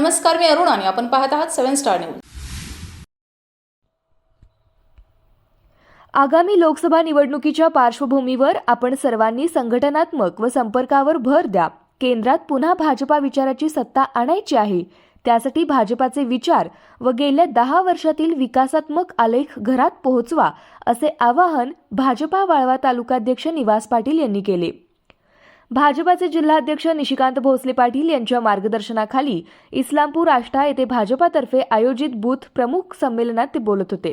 नमस्कार मी अरुण आणि आपण पाहत आहात सेव्हन स्टार न्यूज. आगामी लोकसभा निवडणुकीच्या पार्श्वभूमीवर आपण सर्वांनी संघटनात्मक व संपर्कावर भर द्या. केंद्रात पुन्हा भाजपा विचाराची सत्ता आणायची आहे. त्यासाठी भाजपाचे विचार व गेल्या दहा वर्षातील विकासात्मक आलेख घरात पोहोचवा असे आवाहन भाजपा वाळवा तालुकाध्यक्ष निवास पाटील यांनी केले. भाजपाचे जिल्हाध्यक्ष निशिकांत भोसले पाटील यांच्या मार्गदर्शनाखाली इस्लामपूर आष्टा येथे भाजपातर्फे आयोजित बूथ प्रमुख संमेलनात ते बोलत होते.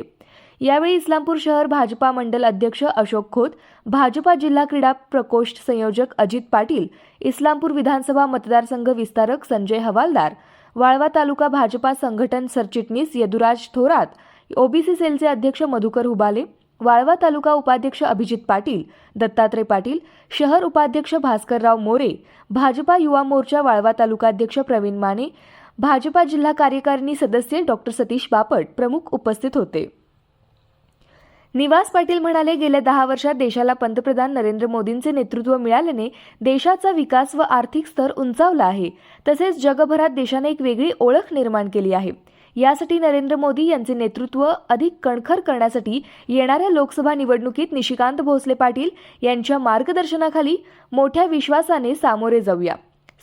यावेळी इस्लामपूर शहर भाजपा मंडल अध्यक्ष अशोक खोत भाजपा जिल्हा क्रीडा प्रकोष्ठ संयोजक अजित पाटील इस्लामपूर विधानसभा मतदारसंघ विस्तारक संजय हवालदार वाळवा तालुका भाजपा संघटन सरचिटणीस यदुराज थोरात ओबीसी सेलचे अध्यक्ष मधुकर हुबाले वाळवा तालुका उपाध्यक्ष अभिजित पाटील दत्तात्रय पाटील शहर उपाध्यक्ष भास्करराव मोरे भाजपा युवा मोर्चा वाळवा तालुकाध्यक्ष प्रवीण माने भाजपा जिल्हा कार्यकारिणी सदस्य डॉक्टर सतीश बापट प्रमुख उपस्थित होते. निवास पाटील म्हणाले गेल्या दहा वर्षात देशाला पंतप्रधान नरेंद्र मोदींचे नेतृत्व मिळाल्याने देशाचा विकास व आर्थिक स्तर उंचावला आहे. तसेच जगभरात देशाने एक वेगळी ओळख निर्माण केली आहे. यासाठी नरेंद्र मोदी यांचे नेतृत्व अधिक कणखर करण्यासाठी येणाऱ्या लोकसभा निवडणुकीत निशिकांत भोसले पाटील यांच्या मार्गदर्शनाखाली मोठ्या विश्वासाने सामोरे जाऊया.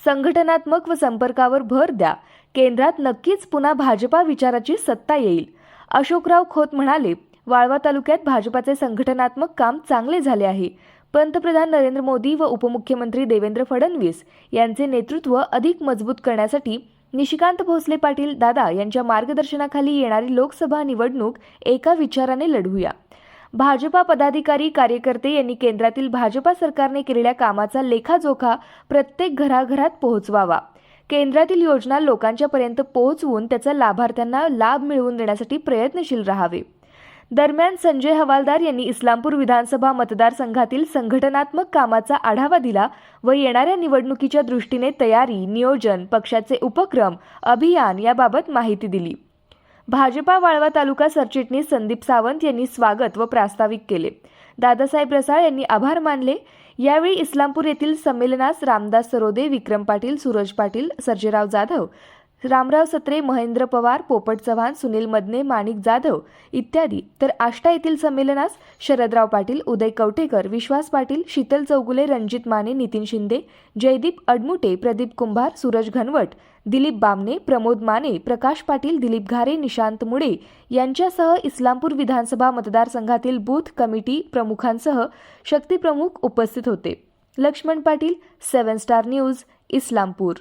संघटनात्मक व संपर्कावर भर द्या. केंद्रात नक्कीच पुन्हा भाजपा विचाराची सत्ता येईल. अशोकराव खोत म्हणाले वाळवा तालुक्यात भाजपाचे संघटनात्मक काम चांगले झाले आहे. पंतप्रधान नरेंद्र मोदी व उपमुख्यमंत्री देवेंद्र फडणवीस यांचे नेतृत्व अधिक मजबूत करण्यासाठी निशिकांत भोसले पाटील दादा यांच्या मार्गदर्शनाखाली येणारी लोकसभा निवडणूक एका विचाराने लढवूया. भाजपा पदाधिकारी कार्यकर्ते यांनी केंद्रातील भाजपा सरकारने केलेल्या कामाचा लेखाजोखा प्रत्येक घराघरात पोहोचवावा. केंद्रातील योजना लोकांच्यापर्यंत पोहोचवून त्याचा लाभार्थ्यांना लाभ मिळवून देण्यासाठी प्रयत्नशील राहावे. दरम्यान संजय हवालदार यांनी इस्लामपूर विधानसभा मतदारसंघातील संघटनात्मक कामाचा आढावा दिला व येणाऱ्या निवडणुकीच्या दृष्टीने तयारी नियोजन पक्षाचे उपक्रम अभियान याबाबत माहिती दिली. भाजपा वाळवा तालुका सरचिटणीस संदीप सावंत यांनी स्वागत व प्रास्ताविक केले. दादासाहेब रसाळ यांनी आभार मानले. यावेळी इस्लामपूर येथील संमेलनास रामदास सरोदे विक्रम पाटील सूरज पाटील सर्जेराव जाधव रामराव सत्रे महेंद्र पवार पोपट चव्हाण सुनील मदने माणिक जाधव इत्यादी. तर आष्टा येथील संमेलनास शरदराव पाटील उदय कवटेकर विश्वास पाटील शीतल चौगुले रणजित माने नितीन शिंदे जयदीप अडमुटे प्रदीप कुंभार सूरज घनवट दिलीप बामने प्रमोद माने प्रकाश पाटील दिलीप घारे निशांत मुडे यांच्यासह इस्लामपूर विधानसभा मतदारसंघातील बूथ कमिटी प्रमुखांसह शक्तीप्रमुख उपस्थित होते. Laxman Patil seven star news Islampur.